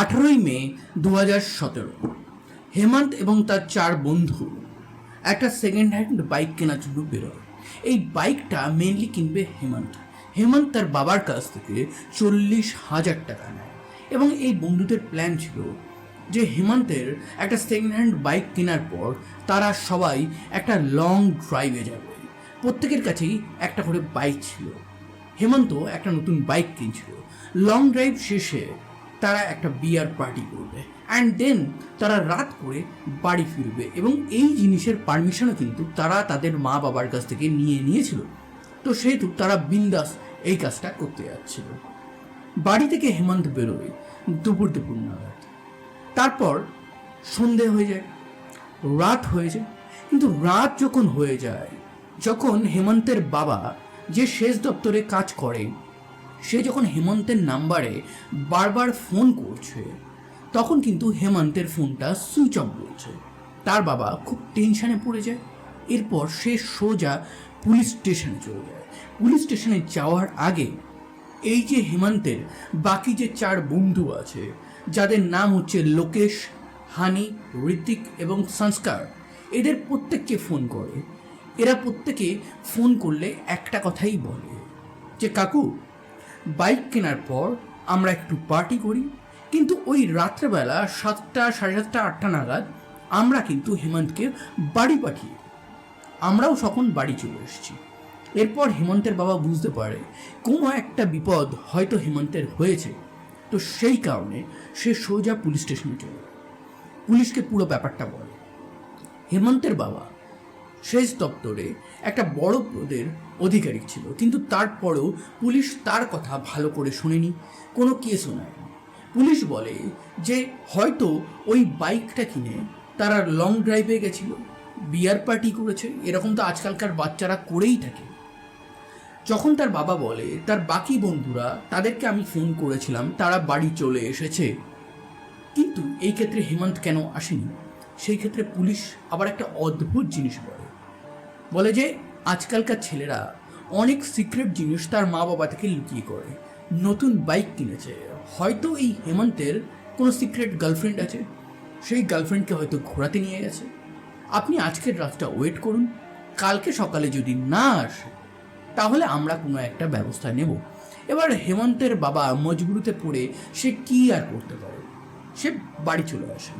আঠারোই মে দু হাজার সতেরো। হেমন্ত এবং তার চার বন্ধু একটা সেকেন্ড হ্যান্ড বাইক কেনার জন্য বেরোয়। এই বাইকটা মেনলি কিনবে হেমন্ত। হেমন্ত তার বাবার কাছ থেকে চল্লিশ হাজার টাকা নেয় এবং এই বন্ধুদের প্ল্যান ছিল যে হেমন্তের একটা সেকেন্ড হ্যান্ড বাইক কেনার পর তারা সবাই একটা লং ড্রাইভে যাবে। প্রত্যেকের কাছেই একটা করে বাইক ছিল। হেমন্ত একটা নতুন বাইক কিনছিল। লং ড্রাইভ শেষে তারা একটা বিয়ার পার্টি করবে। অ্যান্ড দেন তারা রাত করে বাড়ি ফিরবে এবং এই জিনিসের পারমিশনও কিন্তু তারা তাদের মা বাবার কাছ থেকে নিয়ে নিয়েছিল। তো সেহেতু তারা বিন্দাস এই কাজটা করতে যাচ্ছিল। বাড়ি থেকে হেমন্ত বেরোয় দুপুর দুপুর নাগাদ। তারপর সন্ধে হয়ে যায়, রাত হয়ে যায়, কিন্তু রাত যখন হয়ে যায়, যখন হেমন্তের বাবা যে শেষ দপ্তরে কাজ করে সে যখন হেমন্তের নাম্বারে বারবার ফোন করছে, তখন কিন্তু হেমন্তের ফোনটা সুইচ অফ বলছে। তার বাবা খুব টেনশানে পড়ে যায়। এরপর সে সোজা পুলিশ স্টেশনে চলে যায়। পুলিশ স্টেশনে যাওয়ার আগে এই যে হেমন্তের বাকি যে চার বন্ধু আছে, যাদের নাম হচ্ছে লোকেশ, হানি ঋতিক এবং সংস্কার, এদের প্রত্যেককে ফোন করে। এরা প্রত্যেকে ফোন করলে একটা কথাই বলে যে, কাকু বাইক কেনার পর আমরা একটু পার্টি করি, কিন্তু ওই রাত্রেবেলা সাতটা, সাড়ে সাতটা, আটটা নাগাদ আমরা কিন্তু হেমন্তকে বাড়ি পাঠিয়ে, আমরাও তখন বাড়ি চলে এসেছি। এরপর হেমন্তের বাবা বুঝতে পারে কোনো একটা বিপদ হয়তো হেমন্তের হয়েছে, তো সেই কারণে সে সোজা পুলিশ স্টেশনে চলে। পুলিশকে পুরো ব্যাপারটা বলে। হেমন্তের বাবা শেষ দপ্তরে একটা বড় পদের অধিকারী ছিল, কিন্তু তারপরেও পুলিশ তার কথা ভালো করে শোনেনি, কোনো কেসও নেয় পুলিশ বলে যে হয়তো ওই বাইকটা কিনে তারা লং ড্রাইভে গেছিল বিয়ার পার্টি করেছে, এরকম তো আজকালকার বাচ্চারা করেই থাকে। যখন তার বাবা বলে, তার বাকি বন্ধুরা, তাদেরকে আমি ফোন করেছিলাম, তারা বাড়ি চলে এসেছে। কিন্তু এই ক্ষেত্রে হেমন্ত কেন আসেনি? সেই ক্ষেত্রে পুলিশ আবার একটা অদ্ভুত জিনিস বলে। বলে যে, আজকালকার ছেলেরা অনেক সিক্রেট জিনিস তার মা বাবা থেকে লুকিয়ে করে, নতুন বাইক কিনেছে। হয়তো এই হেমন্তের কোনো সিক্রেট গার্লফ্রেন্ড আছে? সেই গার্লফ্রেন্ডকে হয়তো ঘোরাতে নিয়ে গেছে। আপনি আজকের রাতটা ওয়েট করুন, কালকে সকালে যদি না আসে, তাহলে আমরা কোনো একটা ব্যবস্থা নেব। এবার হেমন্তের বাবা মজবুরিতে পড়ে সে কি আর করতে পারে? সে বাড়ি চলে আসে।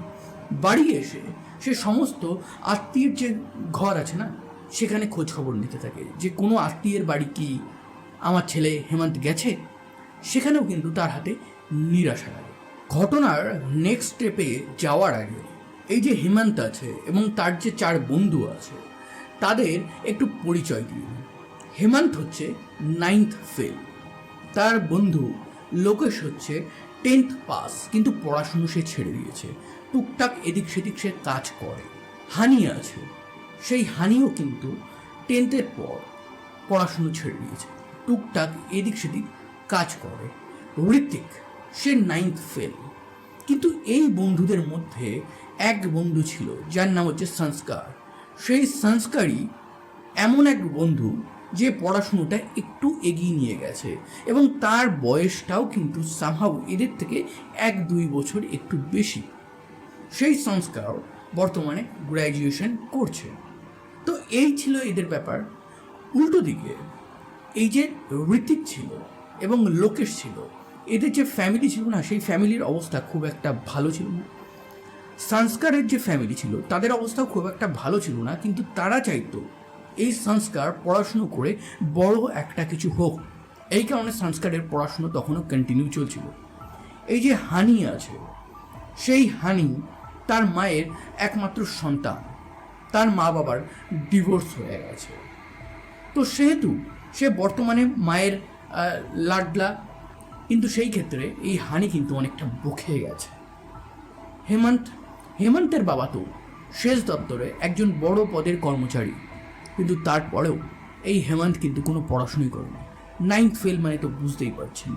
বাড়ি এসে সে সমস্ত আত্মীয়ের যে ঘর আছে না সেখানে খোঁজ খবর নিতে থাকে যে কোনো আত্মীয়ের বাড়ি কি আমার ছেলে হেমন্ত গেছে? সেখানেও কিন্তু তার হাতে নিরাশা লাগে। ঘটনার নেক্সট স্টেপে যাওয়ার আগে এই যে হেমন্ত আছে এবং তার যে চার বন্ধু আছে, তাদের একটু পরিচয় দিই। হেমন্ত হচ্ছে নাইন্থ ফেল তার বন্ধু লোকেশ হচ্ছে টেন্থ পাস কিন্তু পড়াশুনো সে ছেড়ে দিয়েছে। টুকটাক এদিক সেদিক সে কাজ করে। হানি আছে। সেই হানিও কিন্তু টেন্থের পর পড়াশুনো ছেড়ে দিয়েছে। টুকটাক এদিক সেদিক কাজ করে। ঋতিক সে নাইন্থ ফেল কিন্তু এই বন্ধুদের মধ্যে এক বন্ধু ছিল, যার নাম হচ্ছে সংস্কার। সেই সংস্কারই এমন এক বন্ধু যে পড়াশুনোটা একটু এগিয়ে নিয়ে গেছে এবং তার বয়সটাও কিন্তু সামহাউ এদের থেকে এক দুই বছর একটু বেশি। সেই সংস্কার বর্তমানে গ্র্যাজুয়েশন করছে। তো এই ছিল এদের ব্যাপার। উল্টো দিকে, এই যে ঋতিক ছিল এবং লোকেশ ছিল, এদের যে ফ্যামিলি ছিল না, সেই ফ্যামিলির অবস্থা খুব একটা ভালো ছিল না। সংস্কারের যে ফ্যামিলি ছিল, তাদের অবস্থাও খুব একটা ভালো ছিল না, কিন্তু তারা চাইতো এই সংস্কার পড়াশুনো করে বড় একটা কিছু হোক। এই কারণে সংস্কারের পড়াশুনো তখনও কন্টিনিউ চলছিল। এই যে হানি আছে, সেই হানি তার মায়ের একমাত্র সন্তান। তার মা বাবার ডিভোর্স হয়ে গেছে। তো সেহেতু সে বর্তমানে মায়ের লাডলা, কিন্তু সেই ক্ষেত্রে এই হানি কিন্তু অনেকটা বকে গেছে। হেমন্ত, হেমন্তের বাবা তো শেষ দপ্তরে একজন বড় পদের কর্মচারী, কিন্তু তারপরেও এই হেমন্ত কিন্তু কোনো পড়াশুনোই করে না নাইন্থ ফেল মানে তো বুঝতেই পারছেন।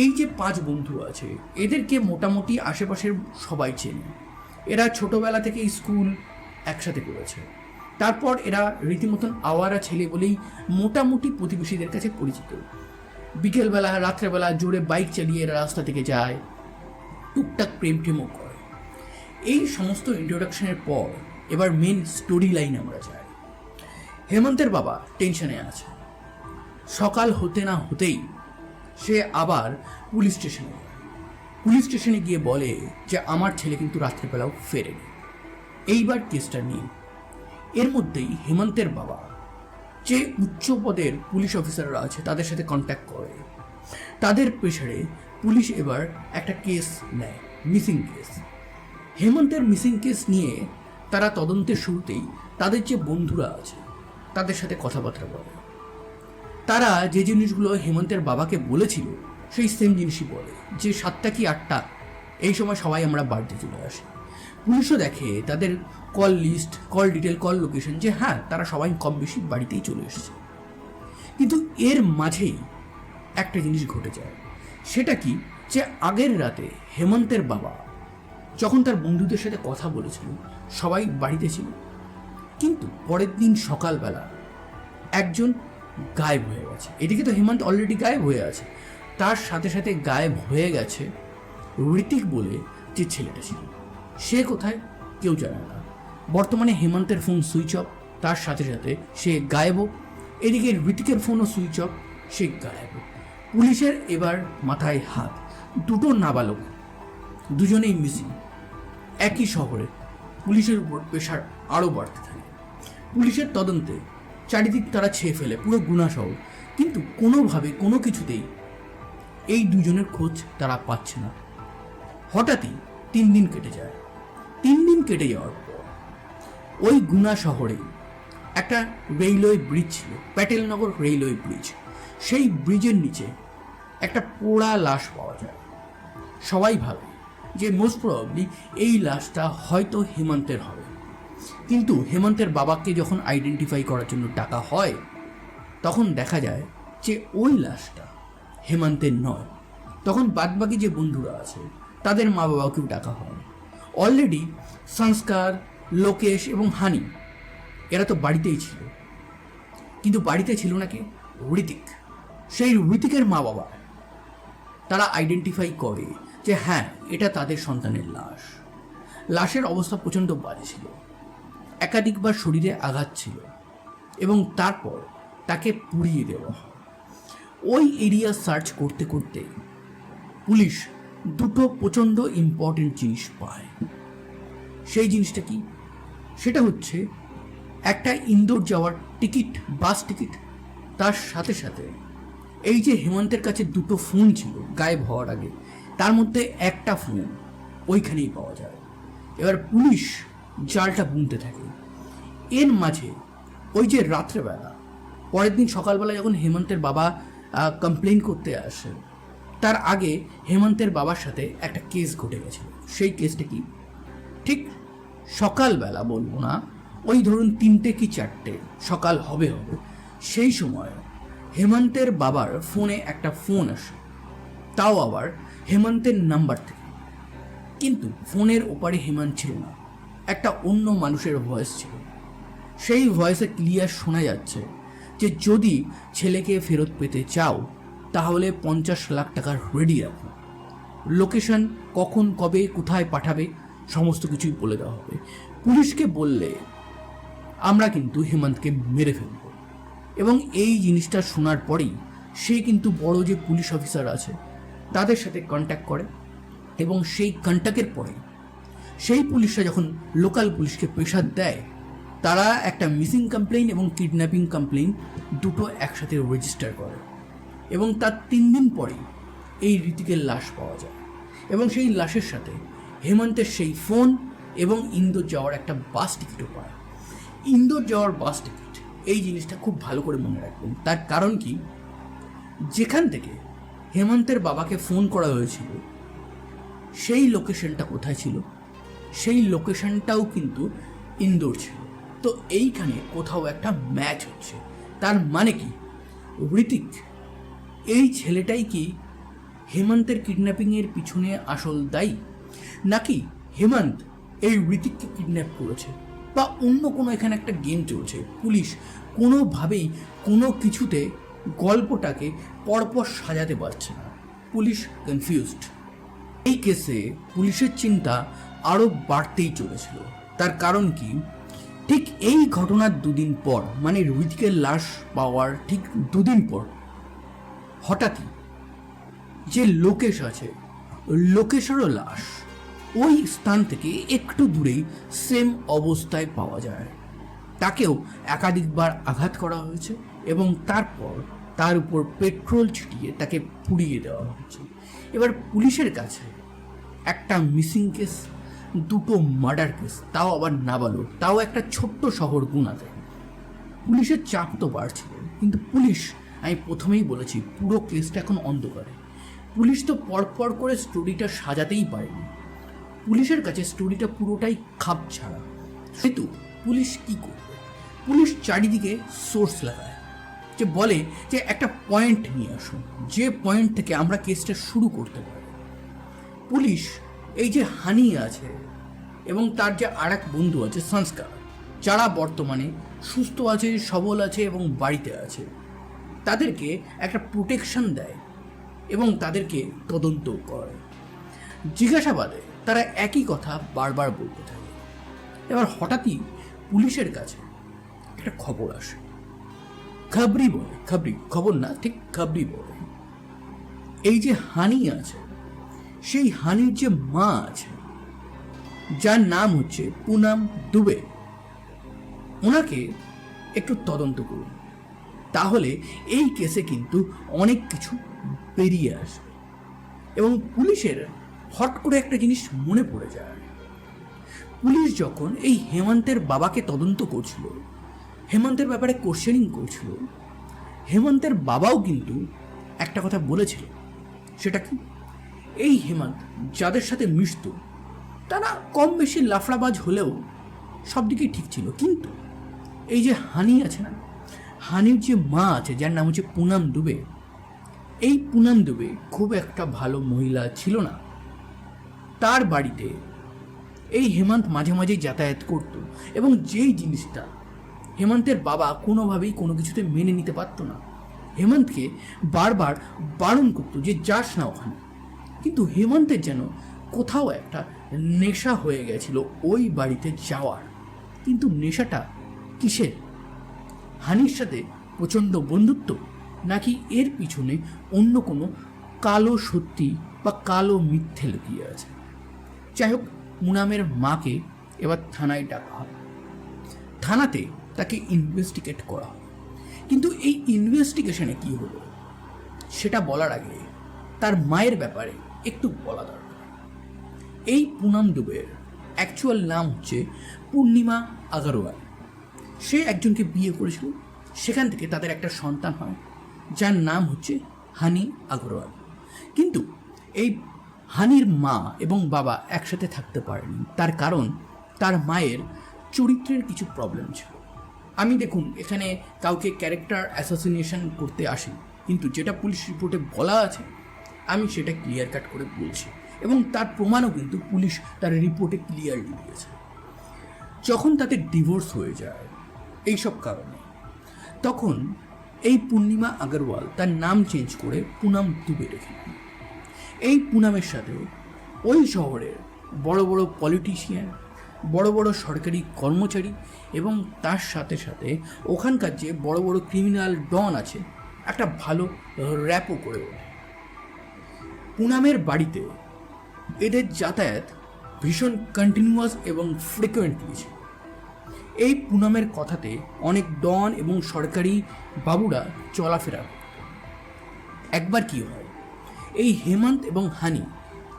এই যে পাঁচ বন্ধু আছে, এদেরকে মোটামুটি আশেপাশের সবাই চেনে। এরা ছোটোবেলা থেকে স্কুল একসাথে করেছে। তারপর এরা রীতিমতন আওয়ারা ছেলে বলেই মোটামুটি প্রতিবেশীদের কাছে পরিচিত। বিকেলবেলা, রাত্রেবেলা জোরে বাইক চালিয়ে এরা রাস্তা থেকে যায়। টুকটাক প্রেম টেমও করে। এই সমস্ত ইন্ট্রোডাকশনের পর এবার মেন স্টোরি লাইন আমরা যাই। হেমন্তের বাবা টেনশনে আছে। সকাল হতে না হতেই সে আবার পুলিশ স্টেশনে পুলিশ স্টেশনে গিয়ে বলে যে, আমার ছেলে কিন্তু রাত্রেবেলাও ফেরেনি। এইবার কেসটা নিয়ে এর মধ্যেই হেমন্তের বাবা, যে উচ্চ পদের পুলিশ অফিসাররা আছে, তাদের সাথে কন্ট্যাক্ট করে। তাদের প্রেশারে পুলিশ এবার একটা কেস নেয় মিসিং কেস হেমন্তের মিসিং কেস নিয়ে তারা তদন্তের শুরুতেই তাদের যে বন্ধুরা আছে, তাদের সাথে কথাবার্তা বলে। তারা যে জিনিসগুলো হেমন্তের বাবাকে বলেছিল, সেই সেম জিনিসই বলে, যে সাতটা কি আটটা, এই সময় সবাই আমরা বাড়িতে চলে আসি। পুলিশও দেখে, তাদের call list call detail call location যে হ্যাঁ তারা সবাই কম বেশি বাড়িতেই চলে এসেছে। কিন্তু এর মাঝেই একটা জিনিস ঘটে যায়। সেটা কি? যে আগের রাতে হেমন্তের বাবা যখন তার বন্ধুদের সাথে কথা বলেছিল, সবাই বাড়িতে ছিল। কিন্তু পরের দিন সকালবেলা একজন গায়েব হয়ে গেছে। এদিকে তো হেমন্ত অলরেডি গায়েব হয়ে আছে। তার সাথে সাথে গায়েব হয়ে গেছে ঋতিক বলে যে ছেলেটা ছিল। সে কোথায়? কেউ জানে না। বর্তমানে হেমন্তের ফোন সুইচ অফ, তার সাথে সাথে সে গায়েবও এদিকে ঋতিকের ফোনও সুইচ অফ, সে গায়েব। পুলিশের এবার মাথায় হাত, দুটো নাবালক, দুজনেই মিসিং। একই শহরে পুলিশের উপর প্রেশার আরও বাড়তে থাকে। পুলিশের তদন্তে চারিদিক তারা ছেয়ে ফেলে, পুরো গুণা শহর। কিন্তু কোনোভাবে কোনো কিছুতেই এই দুজনের খোঁজ তারা পাচ্ছে না। হঠাৎই তিন দিন কেটে যায়। কেটে যাওয়ার পর, ওই গুনা শহরে একটা রেলওয়ে ব্রিজ ছিল, প্যাটেলনগর রেলওয়ে ব্রিজ। সেই ব্রিজের নিচে একটা পোড়া লাশ পাওয়া যায়। সবাই ভাবে যে মোস্ট প্রবাবলি এই লাশটা হয়তো হেমন্তের হবে। কিন্তু হেমন্তের বাবাকে যখন আইডেন্টিফাই করার জন্য টাকা হয়, তখন দেখা যায় যে ওই লাশটা হেমন্তের নয়। তখন বাদবাকি যে বন্ধুরা আছে, তাদের মা বাবাকেও ডাকা হয়। অলরেডি সংস্কার, লোকেশ এবং হানি, এরা তো বাড়িতেই ছিল। কিন্তু বাড়িতে ছিল নাকি ঋতিক সেই ঋতিকের মা বাবা, তারা আইডেন্টিফাই করে যে হ্যাঁ এটা তাদের সন্তানের লাশ। লাশের অবস্থা প্রচণ্ড বাজে ছিল। একাধিকবার শরীরে আঘাত ছিল এবং তারপর তাকে পুড়িয়ে দেওয়া ওই এরিয়া সার্চ করতে করতে পুলিশ দুটো প্রচণ্ড ইম্পর্টেন্ট জিনিস পায়। সেই জিনিসটা কি? সেটা হচ্ছে, একটা ইন্দোর যাওয়ার টিকিট, বাস টিকিট, তার সাথে সাথে এই যে হেমন্তের কাছে দুটো ফোন ছিল, গায়েব হওয়ার আগে, তার মধ্যে একটা ফোন ওইখানেই পাওয়া যায়। এবার পুলিশ জালটা বুনতে থাকে। এর মাঝে ওই যে রাত্রেবেলা, পরের দিন সকালবেলা যখন হেমন্তের বাবা কমপ্লেন করতে আসে তার আগে হেমন্তের বাবার সাথে একটা কেস ঘটে গেছিল। সেই কেসটা কি? ঠিক সকালবেলা বলব না, ওই ধরুন তিনটে কি চারটে, সকাল হবে হবে, সেই সময় হেমন্তের বাবার ফোনে একটা ফোন আসে। তাও আবার হেমন্তের নাম্বার থেকে। কিন্তু ফোনের ওপারে হেমন্ত ছিল না, একটা অন্য মানুষের ভয়েস ছিল। সেই ভয়েসে ক্লিয়ার শোনা যাচ্ছে যে যদি ছেলেকে ফেরত পেতে চাও তাহলে পঞ্চাশ লাখ টাকার রেডি রাখুন লোকেশন কখন, কবে, কোথায় পাঠাবে, সমস্ত কিছুই বলে দেওয়া হবে। পুলিশকে বললে আমরা কিন্তু হেমন্তকে মেরে ফেলব। এবং এই জিনিসটা শোনার পরেই সে কিন্তু বড় যে পুলিশ অফিসার আছে, তাদের সাথে কন্ট্যাক্ট করে এবং সেই কন্ট্যাক্টের পরে সেই পুলিশরা যখন লোকাল পুলিশকে প্রেশার দেয়, তারা একটা মিসিং কমপ্লেইন এবং কিডন্যাপিং কমপ্লেইন দুটো একসাথে রেজিস্টার করে। এবং তার তিন দিন পরে এই ঋতিকের লাশ পাওয়া যায়। এবং সেই লাশের সাথে হেমন্তের সেই ফোন এবং ইন্দোর যাওয়ার একটা বাস টিকিটও পায়। ইন্দোর যাওয়ার বাস টিকিট, এই জিনিসটা খুব ভালো করে মনে রাখবেন। তার কারণ কি? যেখান থেকে হেমন্তের বাবাকে ফোন করা হয়েছিল, সেই লোকেশনটা কোথায় ছিল? সেই লোকেশনটাও কিন্তু ইন্দোর ছিল। তো এইখানে কোথাও একটা ম্যাচ হচ্ছে। তার মানে কি? ঋতিক এই ছেলেটাই কি হেমন্তের কিডন্যাপিংয়ের পিছনে আসল দায়ী? নাকি হেমন্ত এই ঋতিককে কিডন্যাপ করেছে? বা অন্য কোনো এখানে একটা গেম চলছে? পুলিশ কোনোভাবেই কোনো কিছুতে গল্পটাকে পরপর সাজাতে পারছে না। পুলিশ কনফিউজড এই কেসে পুলিশের চিন্তা আরও বাড়তেই চলেছিল। তার কারণ কি? ঠিক এই ঘটনার দুদিন পর মানে রুহিতকের লাশ পাওয়ার ঠিক দুদিন পর হঠাৎই যে লোকেশ আছে, লোকেশেরও লাশ ওই স্থান থেকে একটু দূরেই সেম অবস্থায় পাওয়া যায়। তাকেও একাধিকবার আঘাত করা হয়েছে এবং তারপর তার উপর পেট্রোল ছিটিয়ে তাকে পুড়িয়ে দেওয়া হয়েছে। এবার পুলিশের কাছে একটা মিসিং কেস, দুটো মার্ডার কেস, তাও আবার নাবালক, তাও একটা ছোট্ট শহর গুণাতে পুলিশের চাপ তো বাড়ছিল কিন্তু পুলিশ আমি প্রথমেই বলেছি, পুরো কেসটা এখন অন্ধকারে। পুলিশ তো পরপর করে স্টোরিটা সাজাতেই পারেনি। পুলিশের কাছে স্টোরিটা পুরোটাই খাপ ছাড়া। সেতু পুলিশ কি করবে? পুলিশ চারিদিকে সোর্স লাগায়, যে বলে যে একটা পয়েন্ট নিয়ে আসুন, যে পয়েন্ট থেকে আমরা কেসটা শুরু করতে পারি পুলিশ এই যে হানি আছে এবং তার যে আর এক বন্ধু আছে, সংস্কার, যারা বর্তমানে সুস্থ আছে, সবল আছে এবং বাড়িতে আছে তাদেরকে একটা প্রোটেকশন দেয় এবং তাদেরকে তদন্ত করে। জিজ্ঞাসাবাদে তারা একই কথা বারবার বলতে থাকে। এবার হঠাৎই পুলিশের কাছে একটা খবর আসে। খাবরি বলে, খাবরি, খবর না, ঠিক খাবরি বলে। এই যে হানি আছে, সেই হানির যে মা আছে, যার নাম হচ্ছে পুনাম দুবে, ওনাকে একটু তদন্ত করুন। তাহলে এই কেসে কিন্তু অনেক কিছু বেরিয়ে আসবে। এবং পুলিশের হট করে একটা জিনিস মনে পড়ে যায়। পুলিশ যখন এই হেমন্তের বাবাকে তদন্ত করছিল, হেমন্তের ব্যাপারে কোশ্চেনিং করছিল, হেমন্তের বাবাও কিন্তু একটা কথা বলেছিল, সেটা কি? এই হেমন্ত যাদের সাথে মিশত, তারা কম বেশি লাফড়াবাজ হলেও সব দিকেই ঠিক ছিল। কিন্তু এই যে হানি আছে না হানির যে মা আছে, যার নাম হচ্ছে পুনাম দুবে, এই পুনাম দুবে খুব একটা ভালো মহিলা ছিল না। তার বাড়িতে এই হেমন্ত মাঝে মাঝেই যাতায়াত করত এবং যেই জিনিসটা হেমন্তের বাবা কোনোভাবেই কোনো কিছুতে মেনে নিতে পারতো না। হেমন্তকে বারবার বারণ করতো যে যাস না ওখানে। কিন্তু হেমন্তের যেন কোথাও একটা নেশা হয়ে গেছিল ওই বাড়িতে যাওয়ার। কিন্তু নেশাটা কিসের? হানির সাথে প্রচণ্ড বন্ধুত্ব, নাকি এর পিছনে অন্য কোনো কালো সত্যি বা কালো মিথ্যে লুকিয়ে আছে? যাই হোক মুনামের মাকে এবার থানায় ডাকা হয়। থানাতে তাকে ইনভেস্টিগেট করা হয়। কিন্তু এই ইনভেস্টিগেশনে কি হলো? সেটা বলার আগে তার মায়ের ব্যাপারে একটু বলা দরকার। এই পুনাম দুবের অ্যাকচুয়াল নাম হচ্ছে পূর্ণিমা আগারওয়াল। সে একজনকে বিয়ে করেছিল। সেখান থেকে তাদের একটা সন্তান হয়, যার নাম হচ্ছে হানি আগরওয়াল। কিন্তু এই হানির মা এবং বাবা একসাথে থাকতে পারেনি। তার কারণ তার মায়ের চরিত্রের কিছু প্রবলেম ছিল। আমি দেখুন, এখানে কাউকে ক্যারেক্টার অ্যাসোসিনেশন করতে আসি কিন্তু যেটা পুলিশ রিপোর্টে বলা আছে, আমি সেটা ক্লিয়ার কাট করে বলছি। এবং তার প্রমাণও কিন্তু পুলিশ তার রিপোর্টে ক্লিয়ারলি দিয়েছে। যখন তাদের ডিভোর্স হয়ে যায় এইসব কারণে। তখন এই পূর্ণিমা আগরওয়াল তার নাম চেঞ্জ করে পুনাম দুবে রেখে এই পুনামের সাথে ওই শহরের বড় বড় পলিটিশিয়ান বড় বড় সরকারি কর্মচারী এবং তার সাথে সাথে ওখানকার যে বড় বড় ক্রিমিনাল ডন আছে, একটা ভালো র্যাপও করে ওঠে। পুনামের বাড়িতে এদের যাতায়াত ভীষণ কন্টিনিউয়াস এবং ফ্রিকোয়েন্টলি ছিল। এই পুনমের কথাতে অনেক ডন এবং সরকারি বাবুরা চলাফেরা একবার কি হয়, এই হেমন্ত এবং হানি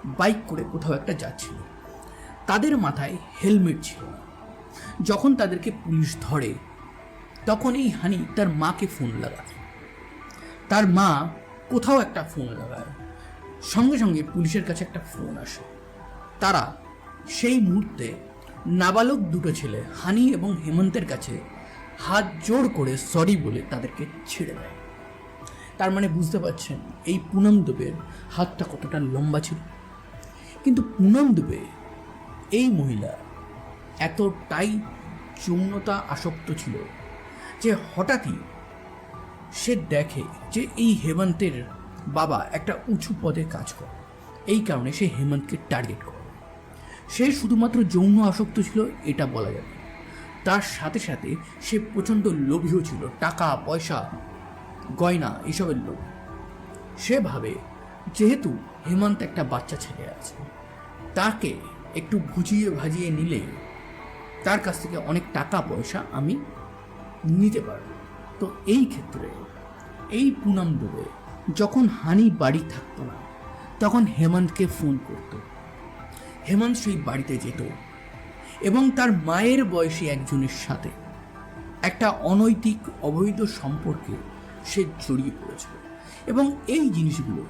বাইক করে কোথাও একটা যাচ্ছিল। তাদের মাথায় হেলমেট ছিল। যখন তাদেরকে পুলিশ ধরে, তখন এই হানি তার মাকে ফোন লাগায়। তার মা কোথাও একটা ফোন লাগায়। সঙ্গে সঙ্গে পুলিশের কাছে একটা ফোন আসে। তারা সেই মুহূর্তে নাবালক দুটো ছেলে, হানি এবং হেমন্তের কাছে হাত জোড় করে সরি বলে তাদেরকে ছেড়ে দেয়। তার মানে বুঝতে পারছেন, এই পুনম দুবের হাতটা কতটা লম্বা ছিল। কিন্তু পুনম দুবে এই মহিলা এতটাই যৌনতা আসক্ত ছিল যে হঠাৎই সে দেখে যে এই হেমন্তের বাবা একটা উঁচু পদে কাজ করে। এই কারণে সে হেমন্তকে টার্গেট করে। সে শুধুমাত্র যৌন আসক্ত ছিল, এটা বলা যাবে। তার সাথে সাথে সে প্রচণ্ড লোভীও ছিল, টাকা, পয়সা, গয়না, এসবের লোভ। সে ভাবে যেহেতু হেমন্ত একটা বাচ্চা ছেলে আছে, তাকে একটু ভুজিয়ে ভাজিয়ে নিলে তার কাছ থেকে অনেক টাকা, পয়সা আমি নিতে পারব। তো এই ক্ষেত্রে, এই পুনাম দুবে যখন হানি বাড়ি থাকতো না, তখন হেমন্তকে ফোন করতো। হেমন্ত সেই বাড়িতে যেত এবং তার মায়ের বয়সী একজনের সাথে একটা অনৈতিক, অবৈধ সম্পর্কে সে জড়িয়ে পড়েছিল। এবং এই জিনিসগুলো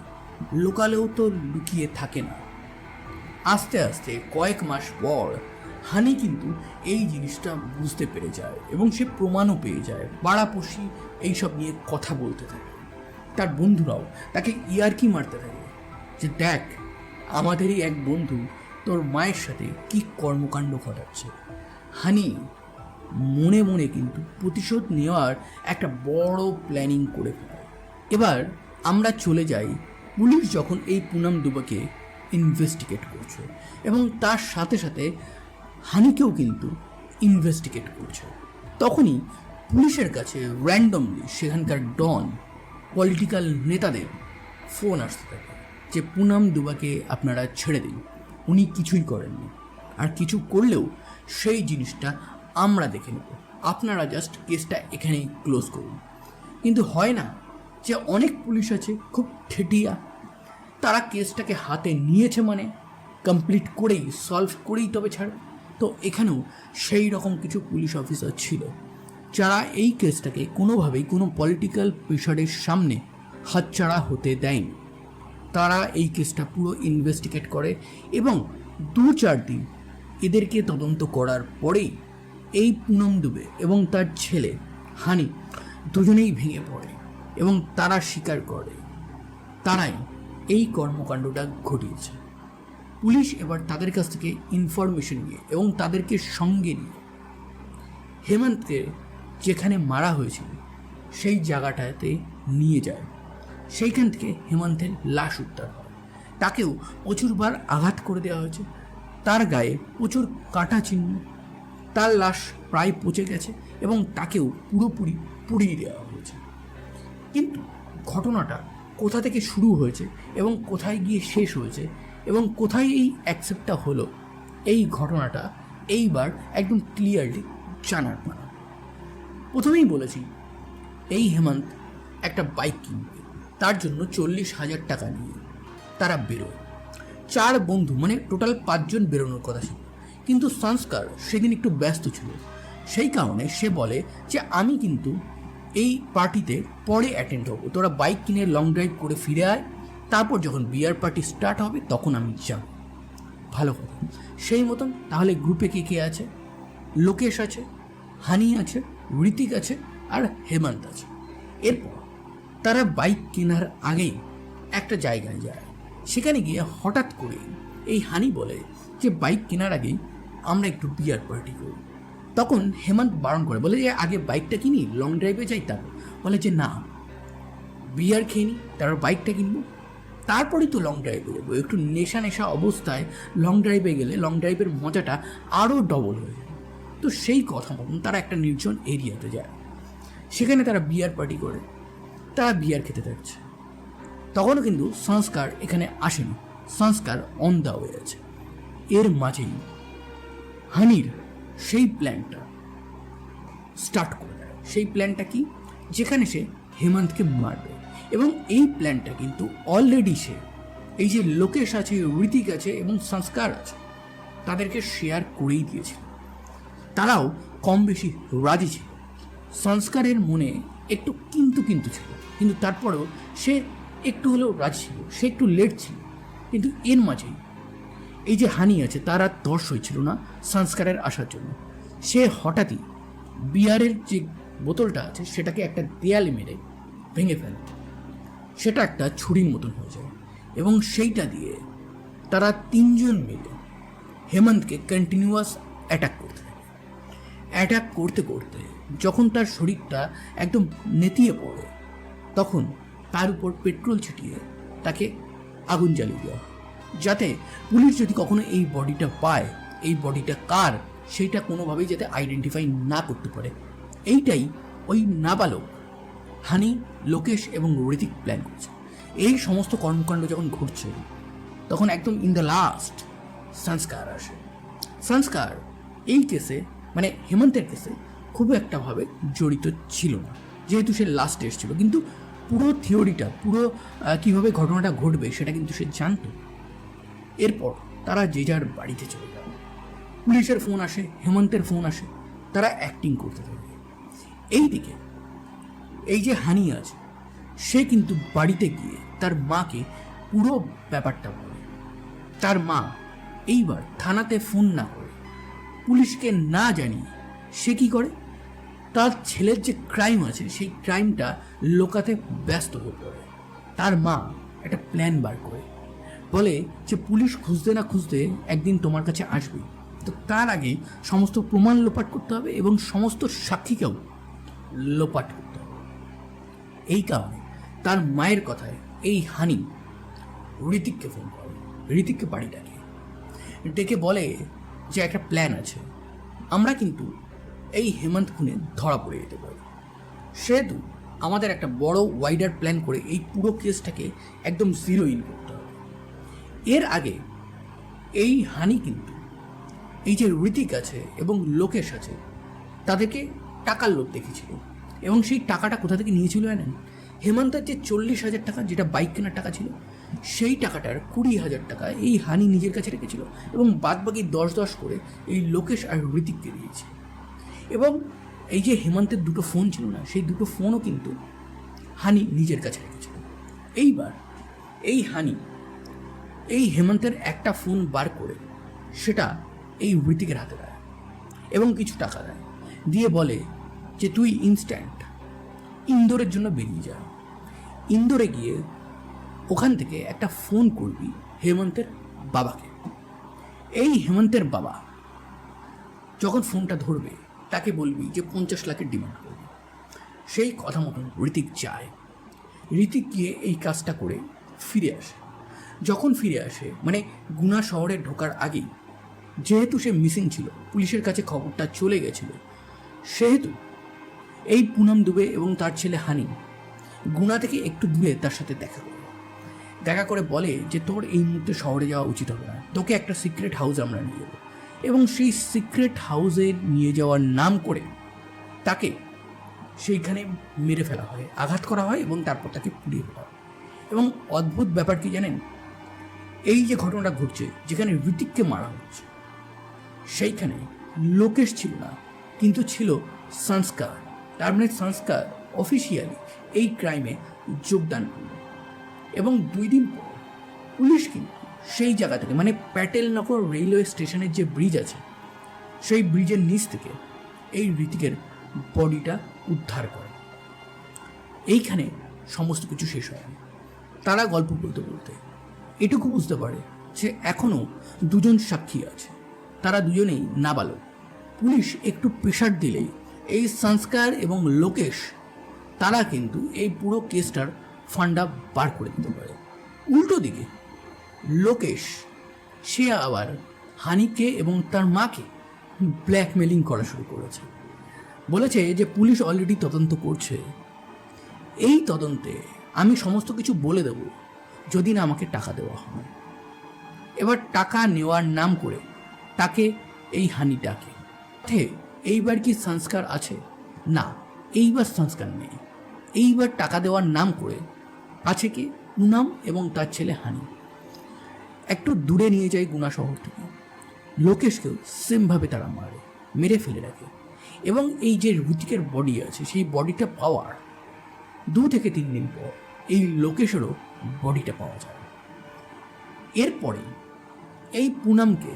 লোকালেও তো লুকিয়ে থাকে না। আস্তে আস্তে কয়েক মাস পর হানি কিন্তু এই জিনিসটা বুঝতে পেরে যায় এবং সে প্রমাণও পেয়ে যায় পাড়াপড়শি এইসব নিয়ে কথা বলতে থাকে। তার বন্ধুরাও তাকে ইয়ারকি মারতে থাকে যে, দেখ, আমাদেরই এক বন্ধু তোর মায়ের সাথে কি কর্মকাণ্ড ঘটাচ্ছে? হানি, মনে মনে কিন্তু প্রতিশোধ নেওয়ার একটা বড় প্ল্যানিং করে ফেলে। এবার আমরা চলে যাই পুলিশ যখন এই পুনাম দুবাকে ইনভেস্টিগেট করছে এবং তার সাথে সাথে হানিকেও কিন্তু ইনভেস্টিগেট করছে। তখনই পুলিশের কাছে র্যান্ডমলি সেখানকার ডন পলিটিক্যাল নেতাদের ফোন আসতে থাকে যে, পুনাম দুবাকে আপনারা ছেড়ে দিন। উনি কিছুই করেননি। আর কিছু করলেও সেই জিনিসটা আমরা দেখে নেব। আপনারা জাস্ট কেসটা এখানেই ক্লোজ করুন। কিন্তু হয় না যে অনেক পুলিশ আছে খুব ঠেটিয়া। তারা কেসটাকে হাতে নিয়েছে মানে কমপ্লিট করেই সলভ করেই তবে ছাড়বে তো এখানেও সেই রকম কিছু পুলিশ অফিসার ছিল। যারা এই কেসটাকে কোনোভাবেই কোনো পলিটিক্যাল প্রেশারের সামনে হাতছাড়া হতে দেয়নি। তারা এই কেসটা পুরো ইনভেস্টিগেট করে এবং দু চার দিন এদেরকে তদন্ত করার পরেই এই পুনম দুবে এবং তার ছেলে হানি দুজনেই ভেঙে পড়ে এবং তারা স্বীকার করে। তারাই এই কর্মকাণ্ডটা ঘটিয়েছে। পুলিশ এবার তাদের কাছ থেকে ইনফরমেশন নিয়ে এবং তাদেরকে সঙ্গে নিয়ে হেমন্তকে যেখানে মারা হয়েছিল সেই জায়গাটাতে নিয়ে যায়। সেইখান থেকে হেমন্তের লাশ উদ্ধার হয়। তাকেও প্রচুরবার আঘাত করে দেওয়া হয়েছে। তার গায়ে প্রচুর কাটা চিহ্ন। তার লাশ প্রায় পচে গেছে এবং তাকেও পুরোপুরি পুড়িয়ে দেওয়া হয়েছে। কিন্তু ঘটনাটা কোথা থেকে শুরু হয়েছে এবং কোথায় গিয়ে শেষ হয়েছে এবং কোথায় এই অ্যাকসেপ্টটা হলো, এই ঘটনাটা এইবার একদম ক্লিয়ারলি জানার পানা প্রথমেই বলেছি, এই হেমন্ত একটা বাইক কিনবে। তার জন্য চল্লিশ হাজার টাকা নিয়ে তারা বেরোয়। চার বন্ধু মানে টোটাল পাঁচজন বেরোনোর কথা ছিল। কিন্তু সংস্কার সেদিন একটু ব্যস্ত ছিল। সেই কারণে সে বলে যে, আমি কিন্তু এই পার্টিতে পরে অ্যাটেন্ড হব তোরা বাইক কিনে লং ড্রাইভ করে ফিরে আয়। তারপর যখন বিয়ার পার্টি স্টার্ট হবে, তখন আমি যাব। ভালো কথা। সেই মতন তাহলে গ্রুপে কে কে আছে? লোকেশ আছে, হানি আছে ঋতিক আছে আর হেমন্ত আছে। এরপর তারা বাইক কেনার আগেই একটা জায়গায় যায়। সেখানে গিয়ে হঠাৎ করে এই হানি বলে যে, বাইক কেনার আগেই আমরা একটু বিয়ার পার্টি করি। তখন হেমন্ত বারণ করে বলে যে আগে বাইকটা কিনি লং ড্রাইভে যাই তারপর। বলে যে, না, বিয়ার খেয়ে নিই তারপর বাইকটা কিনবো। তারপরেই তো লং ড্রাইভে যাব। একটু নেশা নেশা অবস্থায় লং ড্রাইভে গেলে লং ড্রাইভের মজাটা আরও ডবল হয়ে যায়। তো সেই কথা মতন তারা একটা নির্জন এরিয়াতে যায়। সেখানে তারা বিয়ার পার্টি করে। তারা বিয়ার খেতে থাকছে। তখনও কিন্তু সংস্কার এখানে আসেনি। সংস্কার অন দা হয়ে আছে। এর মাঝেই হানির সেই প্ল্যানটা স্টার্ট করে দেয়। সেই প্ল্যানটা কি? যেখানে সে হেমন্তকে মারবে। এবং এই প্ল্যানটা কিন্তু অলরেডি সে, এই যে লোকেশ আছে, ঋতিক আছে এবং সংস্কার আছে, তাদেরকে শেয়ার করেই দিয়েছিল। তারাও কম বেশি রাজি ছিল। সংস্কারের মনে একটু কিন্তু কিন্তু ছিল। কিন্তু তারপরেও সে একটু হলেও রাজি ছিল, সে একটু লেট ছিল, কিন্তু এর মাঝেই এই যে হানি আছে, তার আর দর্শ হয়েছিল না সংস্কারের আসার জন্য। সে হঠাৎই বিয়ারের যে বোতলটা আছে, সেটাকে একটা দেয়ালে মেরে ভেঙে ফেলে। সেটা একটা ছুরির মতন হয়ে যায় এবং সেইটা দিয়ে তারা তিনজন মিলে হেমন্তকে কন্টিনিউয়াস অ্যাটাক করতে থাকে। অ্যাটাক করতে করতে যখন তার শরীরটা একদম নেতিয়ে পড়ে তখন তার উপর পেট্রোল ছিটিয়ে তাকে আগুন জ্বালিয়ে দেওয়া। যাতে পুলিশ যদি কখনো এই বডিটা পায়, এই বডিটা কার সেইটা কোনোভাবেই যাতে আইডেন্টিফাই না করতে পারে। এইটাই ওই নাবালক হানি, লোকেশ এবং ঋতিক প্ল্যান করছে। এই সমস্ত কর্মকাণ্ড যখন ঘটছে, তখন একদম ইন দ্য লাস্ট সংস্কার আসে। সংস্কার এই কেসে মানে হেমন্তের কেসে খুব একটাভাবে জড়িত ছিল না। যেহেতু সে লাস্ট এসেছিল, কিন্তু পুরো থিওরিটা, পুরো কীভাবে ঘটনাটা ঘটবে সেটা কিন্তু সে জানতো এরপর তারা যে যার বাড়িতে চলে গেল পুলিশের ফোন আসে, হেমন্তের ফোন আসে, তারা অ্যাক্টিং করতে থাকে। এইদিকে এই যে হানি আছে, সে কিন্তু বাড়িতে গিয়ে তার মাকে পুরো ব্যাপারটা বলে। তার মা এইবার থানাতে ফোন না করে, পুলিশকে না জানিয়ে সে কি করে? তার ছেলের যে ক্রাইম আছে, সেই ক্রাইমটা লোকাতে ব্যস্ত হয়ে পড়ে। তার মা একটা প্ল্যান বার করে। বলে যে, পুলিশ খুঁজতে না খুঁজতে একদিন তোমার কাছে আসবে। তো তার আগে সমস্ত প্রমাণ লোপাট করতে হবে এবং সমস্ত সাক্ষীকেও লোপাট করতে হবে। এই কারণে তার মায়ের কথায় এই হানি ঋতিককে ফোন করে। ঋতিককে বাড়ি ডাকে। ডেকে বলে যে, একটা প্ল্যান আছে। আমরা কিন্তু এই হেমন্ত খুনে ধরা পড়ে যেতে পারে। সেহেতু আমাদের একটা বড় ওয়াইডার প্ল্যান করে এই পুরো কেসটাকে একদম জিরো ইন করতে হবে। এর আগে এই হানি কিন্তু, এই যে ঋতিক আছে এবং লোকেশ আছে, তাদেরকে টাকার লোভ দেখেছিল এবং সেই টাকাটা কোথা থেকে নিয়েছিল জানেন? হেমন্তের যে চল্লিশ হাজার টাকা, যেটা বাইক কেনার টাকা ছিল, সেই টাকাটার কুড়ি হাজার টাকা এই হানি নিজের কাছে রেখেছিল এবং বাদ বাকি দশ দশ করে এই লোকেশ আর ঋতিককে দিয়েছে। এবং এই যে হেমন্তের দুটো ফোন ছিল না, সেই দুটো ফোনও কিন্তু হানি নিজের কাছে রেখেছিল। এইবার এই হানি, এই হেমন্তের একটা ফোন বার করে সেটা এই ঋতিকের হাতে দেয় এবং কিছু টাকা দেয়। দিয়ে বলে যে, তুই ইনস্ট্যান্ট ইন্দোরের জন্য বেরিয়ে যা। ইন্দোরে গিয়ে ওখান থেকে একটা ফোন করবি হেমন্তের বাবাকে। এই হেমন্তের বাবা যখন ফোনটা ধরবে তাকে বলবি যে পঞ্চাশ লাখের ডিমান্ড করবি। সেই কথা মতন ঋতিক যায়। ঋতিক গিয়ে এই কাজটা করে ফিরে আসে। যখন ফিরে আসে মানে গুনা শহরে ঢোকার আগেই, যেহেতু সে মিসিং ছিল, পুলিশের কাছে খবরটা চলে গেছিল, সেহেতু এই পুনম দুবে এবং তার ছেলে হানি গুনা থেকে একটু দূরে তার সাথে দেখা করে। দেখা করে বলে যে, তোর এই মুহূর্তে শহরে যাওয়া উচিত হবে না। তোকে একটা সিক্রেট হাউস আমরা নিয়ে যাব এবং সেই সিক্রেট হাউসে নিয়ে যাওয়ার নাম করে তাকে সেইখানে মেরে ফেলা হয়, আঘাত করা হয় এবং তারপর তাকে পুড়িয়ে ফেলা হয়। এবং অদ্ভুত ব্যাপার কি জানেন? এই যে ঘটনাটা ঘটছে, যেখানে ঋতিককে মারা হচ্ছে, সেইখানে লোকেশ ছিল না, কিন্তু ছিল সংস্কার। তার মানে সংস্কার অফিসিয়ালি এই ক্রাইমে যোগদান করল। এবং দুই দিন পর পুলিশ কিন্তু সেই জায়গা থেকে মানে প্যাটেলনগর রেলওয়ে স্টেশনের যে ব্রিজ আছে, সেই ব্রিজের নিচ থেকে এই ঋতিকের বডিটা উদ্ধার করে। এইখানে সমস্ত কিছু শেষ হয় তারা গল্প বলতে বলতে এটুকু বুঝতে পারে যে এখনও দুজন সাক্ষী আছে। তারা দুজনেই নাবালক। পুলিশ একটু প্রেশার দিলেই এই সংস্কার এবং লোকেশ, তারা কিন্তু এই পুরো কেসটার ফান্ডা বার করে দিতে পারে। উল্টো দিকে লোকেশ, সে আবার হানিকে এবং তার মাকে ব্ল্যাকমেলিং করা শুরু করেছে। বলেছে যে পুলিশ অলরেডি তদন্ত করছে। এই তদন্তে আমি সমস্ত কিছু বলে দেব, যদি না আমাকে টাকা দেওয়া হয়। এবার টাকা নেওয়ার নাম করে তাকে এই হানি ডাকে। থে এইবার কি সংস্কার আছে? না, এইবার সংস্কার নেই। এইবার টাকা দেওয়ার নাম করে আছে কি পুনাম এবং তার ছেলে হানি। একটু দূরে নিয়ে যায় গুনা শহর থেকে। লোকেশকেও সেমভাবে তারা মারে, মেরে ফেলে রাখে। এবং এই যে ঋতিকের বডি আছে, সেই বডিটা পাওয়ার দু থেকে তিন দিন পর এই লোকেশেরও বডিটা পাওয়া যায়। এরপরে এই পুনামকে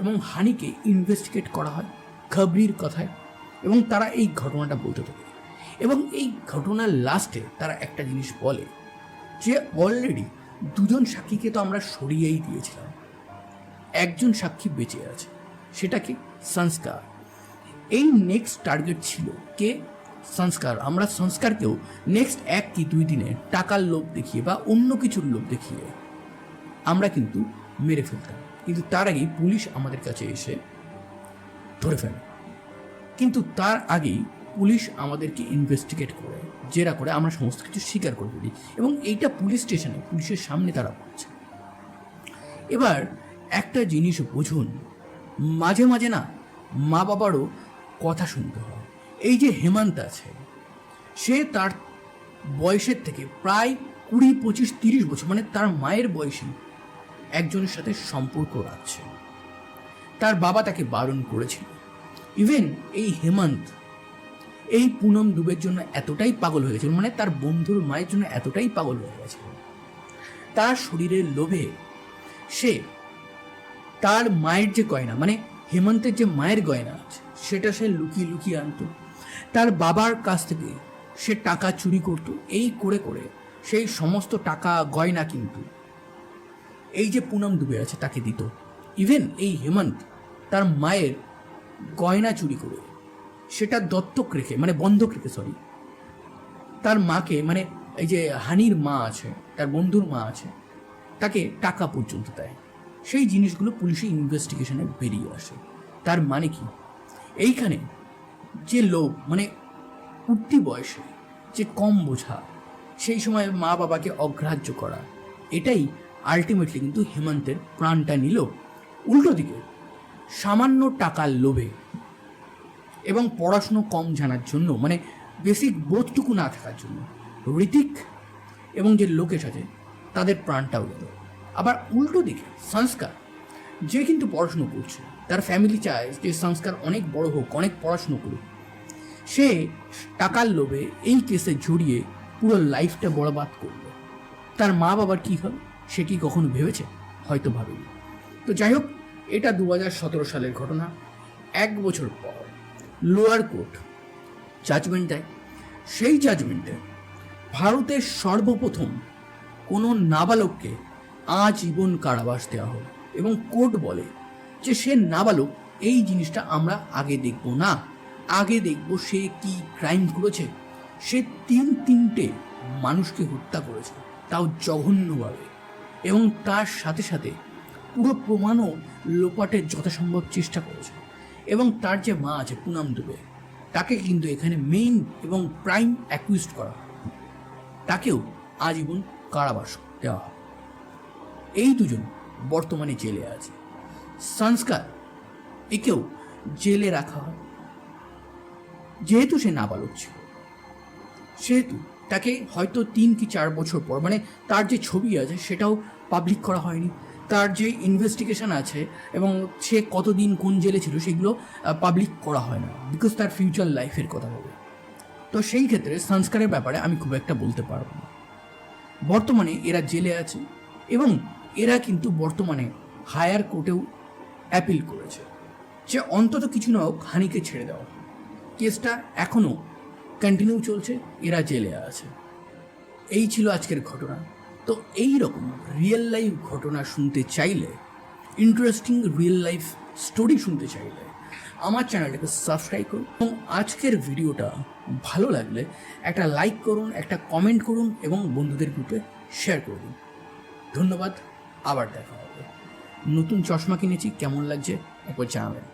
এবং হানিকে ইনভেস্টিগেট করা হয় খাবরির কথায় এবং তারা এই ঘটনাটা বলতে থাকে। এবং এই ঘটনার লাস্টে তারা একটা জিনিস বলে যে অলরেডি দুজন সাক্ষীকে তো আমরা সরিয়েই দিয়েছিলাম। একজন সাক্ষী বেঁচে আছে, সেটা কি? সংস্কার। এই নেক্সট টার্গেট ছিল কে? সংস্কার। আমরা সংস্কারকেও নেক্সট এক কি দুই দিনে টাকার লোভ দেখিয়ে বা অন্য কিছুর লোভ দেখিয়ে আমরা কিন্তু মেরে ফেলতাম। কিন্তু তার আগেই পুলিশ আমাদের কাছে এসে ধরে ফেলে। কিন্তু তার আগেই পুলিশ আমাদেরকে ইনভেস্টিগেট করে। জেরা করে আমরা সমস্ত কিছু স্বীকার করে ফেলি এবং এইটা পুলিশ স্টেশনে পুলিশের সামনে তারা বলছে এবার একটা জিনিস বুঝুন, মাঝে মাঝে না মা বাবারও কথা শুনতে হয়। এই যে হেমান্ত আছে, সে তার বয়সের থেকে প্রায় কুড়ি, পঁচিশ, তিরিশ বছর মানে তার মায়ের বয়সী একজনের সাথে সম্পর্ক রাখছে। তার বাবা তাকে বারণ করেছিল। ইভেন এই হেমন্ত এই পুনম দুবের জন্য এতটাই পাগল হয়ে গেছিল মানে তার বন্ধুর মায়ের জন্য এতটাই পাগল হয়ে গেছিল তার শরীরের লোভে সে তার মায়ের যে গয়না মানে হেমন্তের যে মায়ের গয়না আছে, সেটা সে লুকিয়ে লুকিয়ে আনতো। তার বাবার কাছ থেকে সে টাকা চুরি করতো, এই করে করে সেই সমস্ত টাকা, গয়না কিন্তু এই যে পুনম ডুবে আছে, তাকে দিত। ইভেন এই হেমন্ত তার মায়ের গয়না চুরি করে সেটা দত্তক রেখে মানে বন্ধক রেখে সরি তার মাকে মানে এই যে হানির মা আছে, তার বন্ধুর মা আছে, তাকে টাকা পর্যন্ত দেয়। সেই জিনিসগুলো পুলিশের ইনভেস্টিগেশনে বেরিয়ে আসে। তার মানে কি? এইখানে যে লোক মানে উঠতি বয়সে যে কম বোঝা, সেই সময় মা বাবাকে অগ্রাহ্য করা, এটাই আলটিমেটলি কিন্তু হেমন্তের প্রাণটা নিল। উল্টো দিকে, সামান্য টাকার লোভে এবং পড়াশুনো কম জানার জন্য মানে বেসিক বোধটুকু না থাকার জন্য ঋতিক এবং যে লোকেশ আছে, তাদের প্রাণটাও গেল আবার উল্টো দিকে, সংস্কার, যে কিন্তু পড়াশুনো করছে, তার ফ্যামিলি চায় যে সংস্কার অনেক বড় হোক, অনেক পড়াশুনো করুক। সে টাকার লোভে এই কেসে জড়িয়ে পুরো লাইফটা বরবাদ করল। তার মা বাবার কী হবে, সে কি কখনো ভেবেছে? হয়তো ভাবেনি। তো যাই হোক, এটা দু হাজার সতেরো সালের ঘটনা। এক বছর পর লোয়ার কোর্ট জাজমেন্ট দেয় সেই জাজমেন্টে ভারতের সর্বপ্রথম কোনো নাবালককে আজীবন কারাবাস দেওয়া হবে এবং কোর্ট বলে যে সে নাবালক, এই জিনিসটা আমরা আগে দেখব না। আগে দেখব সে কি ক্রাইম করেছে। সে তিন তিনটে মানুষকে হত্যা করেছে, তাও জঘন্যভাবে। এবং তার সাথে সাথে পুরো প্রমাণও লোপাটের যথাসম্ভব চেষ্টা করেছে। এবং তার যে মা আছে, পুনাম দুবে, তাকে কিন্তু এখানে মেইন এবং প্রাইম অ্যাকুইস্ট করা তাকেও আজীবন কারাবাস দেওয়া হয়। এই দুজন বর্তমানে জেলে আছে। সংস্কার একেও জেলে রাখা হয়। যেহেতু সে নাবালক ছিল, সেহেতু তাকে হয়তো তিন কি চার বছর পর মানে তার যে ছবি আছে, সেটাও পাবলিক করা হয়নি। তার যে ইনভেস্টিগেশন আছে এবং সে কতদিন কোন জেলে ছিল সেগুলো পাবলিক করা হয় না বিকজ তার ফিউচার লাইফের কথা বলে। তো সেই ক্ষেত্রে সংস্কারের ব্যাপারে আমি খুব একটা বলতে পারব না। বর্তমানে এরা জেলে আছে এবং এরা কিন্তু বর্তমানে হায়ার কোর্টেও অ্যাপিল করেছে যে অন্তত কিছু না হোক হানিকে ছেড়ে দেওয়া কেসটা এখনও কন্টিনিউ চলছে, এরা জেলে আছে। এই ছিল আজকের ঘটনা। তো এই রকম রিয়েল লাইফ ঘটনা শুনতে চাইলে ইন্টারেস্টিং রিয়েল লাইফ স্টোরি শুনতে চাইলে, আমার চ্যানেলটাকে সাবস্ক্রাইব করুন এবং আজকের ভিডিওটা ভালো লাগলে একটা লাইক করুন, একটা কমেন্ট করুন এবং বন্ধুদের গ্রুপে শেয়ার করুন ধন্যবাদ, আবার দেখা হবে। নতুন চশমা কিনেছি, কেমন লাগছে? একবার জানাবেন।